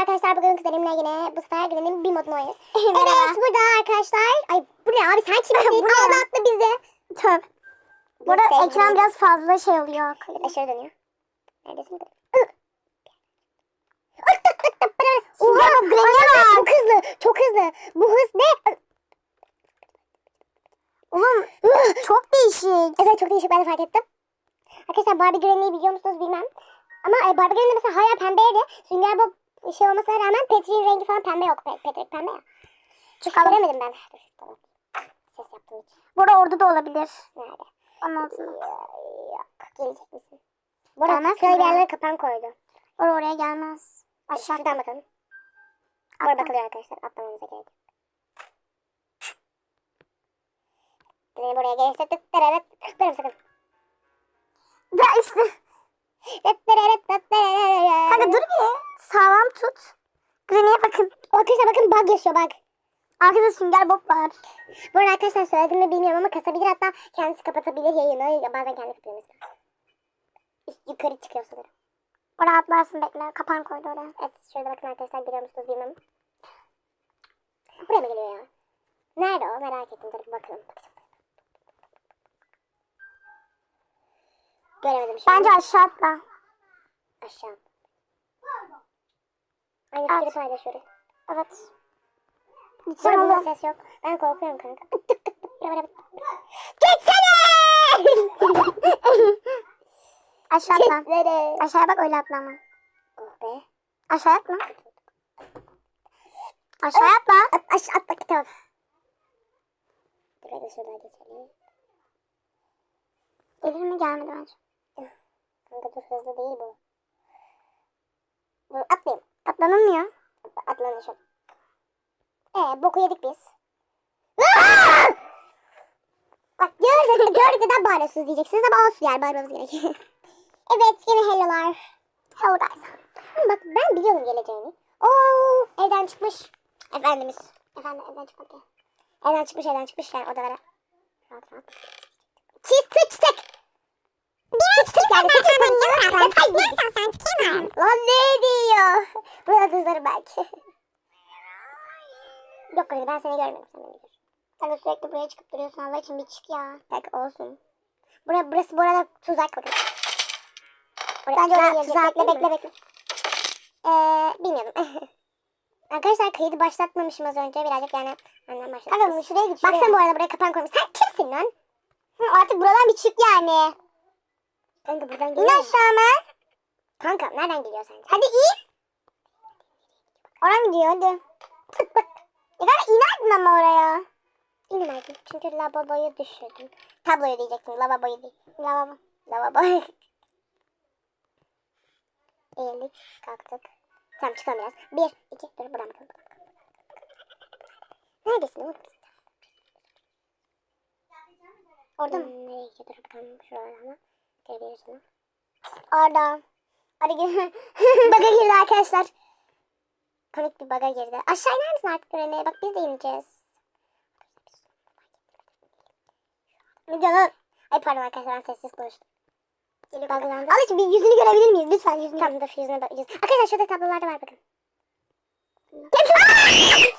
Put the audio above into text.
arkadaşlar bugün kuzenimle yine bu sefer Granny'nin bir modunu oynuyoruz. Evet burada arkadaşlar. Ay bu ne abi sen kimsin? Bu ne? Ağlattı bizi. Tövbe. Bu arada ekran biraz fazla şey oluyor. Evet, aşağı dönüyor. Neredesin? Oha, bak. Çok hızlı, çok hızlı. Bu hız ne? Oğlum çok değişik. Evet çok değişik ben de fark ettim. Arkadaşlar Barbie Granny'yi biliyor musunuz bilmem. Ama Barbie Granny mesela hala pembeydi. Sünger Bob şey olmasına rağmen Patrick'in rengi falan pembe yok. Pe- Patrick pembe ya. Çıkalım. Göremedim ben. Dur tamam. Ses yaptım arada orada da olabilir. Nerede? Ya, Yok. Gelecek misin? Arada Gelmez şöyle mi? bir yerlere kapan koydu. Oraya oraya gelmez. Aşağı. Şuradan bakalım. Atla. Oraya bakılıyor arkadaşlar. Atlamamıza gerek yok. Benim buraya gelirse tık tırırıt. Benim sakın. Ya işte. Tık tırırıt, tık tırırıt. Kanka dur bir. Sağlam tut. Granny'e bakın. Arkadaşlar bakın bug yaşıyor bug. Arkada sünger bob var. Bu arada arkadaşlar söyledim mi bilmiyorum ama kasabilir hatta kendisi kapatabilir yayını. Bazen kendi kapatıyor yukarı çıkıyor sanırım. Oraya atlarsın bekle. Kapan koydu oraya. Evet şurada bakın arkadaşlar görüyor musunuz bilmem. Buraya mı geliyor ya? Nerede o merak ettim dur bakalım. Göremedim şu. Bence aşağı atla. Aşağı. Aynı fikri paylaşıyoruz. Evet. Bu Gitsen arada burada olur. ses yok. Ben korkuyorum kanka. Tık tık tık tık. Bıra bıra bıra. Geçsene! Aşağı atla. Geçsene! Aşağıya bak öyle atlama. Oh be. Aşağı atla. Aşağı atla. At, aş, at bak tamam. Dur hadi şuradan geçelim. Gelir mi gelmedi bence. Kanka dur hızlı değil bu. Dur atlayayım. Atlanılmıyor. At- Atlanın şu. Ee boku yedik biz. Bak gördük gördük neden bağırıyorsunuz diyeceksiniz ama olsun yani bağırmamız gerekiyor. evet yine hellolar. Hello guys. Hı, Bak ben biliyorum geleceğini. Oo evden çıkmış. Efendimiz. Efendim evden çıkmadı ya. Evden çıkmış evden çıkmış yani odalara. Rahat rahat. Çiz sıçtık. Bir sıçtık yani sıçtık konuşuyorlar. sen kim Lan ne diyor? Burada kızları belki. Yok öyle ben seni görmedim sen beni gör. Sen de sürekli buraya çıkıp duruyorsun Allah için bir çık ya. Bak olsun. Bura, burası bu arada tuzak bakın. Oraya, Bence oraya gelecek, bekle bekle bekle. Ee, bilmiyordum. Arkadaşlar kaydı başlatmamışım az önce birazcık yani annem başlattı. Kanka şuraya git. Baksana bu arada buraya kapan koymuş. Sen kimsin lan? Hı, artık buradan bir çık yani. Kanka buradan İn geliyor. mu? aşağı hemen. Kanka nereden geliyor sence? Hadi in. Oradan gidiyor hadi. Ya kanka inerdin ama oraya. İnemedim çünkü lavaboyu düşürdüm. Tabloyu diyecektim lavaboyu değil. Lavabo. Lavabo. Eğildik kalktık. Tamam çıkalım biraz. Bir, iki, dur buradan bakalım. Neredesin oğlum? Orada mı? Hmm, nereye gidiyor? Dur bakalım şuradan. Görebiliriz onu. Orada. Hadi gel. Baga girdi arkadaşlar. Komik bir baga girdi. Aşağı iner misin artık Rene? Bak biz de ineceğiz. Ne lan? Ay pardon arkadaşlar ben sessiz konuştum. Buglandım. Allah için bir yüzünü görebilir miyiz? Lütfen yüzünü. Tamam dur yüzüne bakacağız. Arkadaşlar şurada tablolarda var bakın. Şuraya.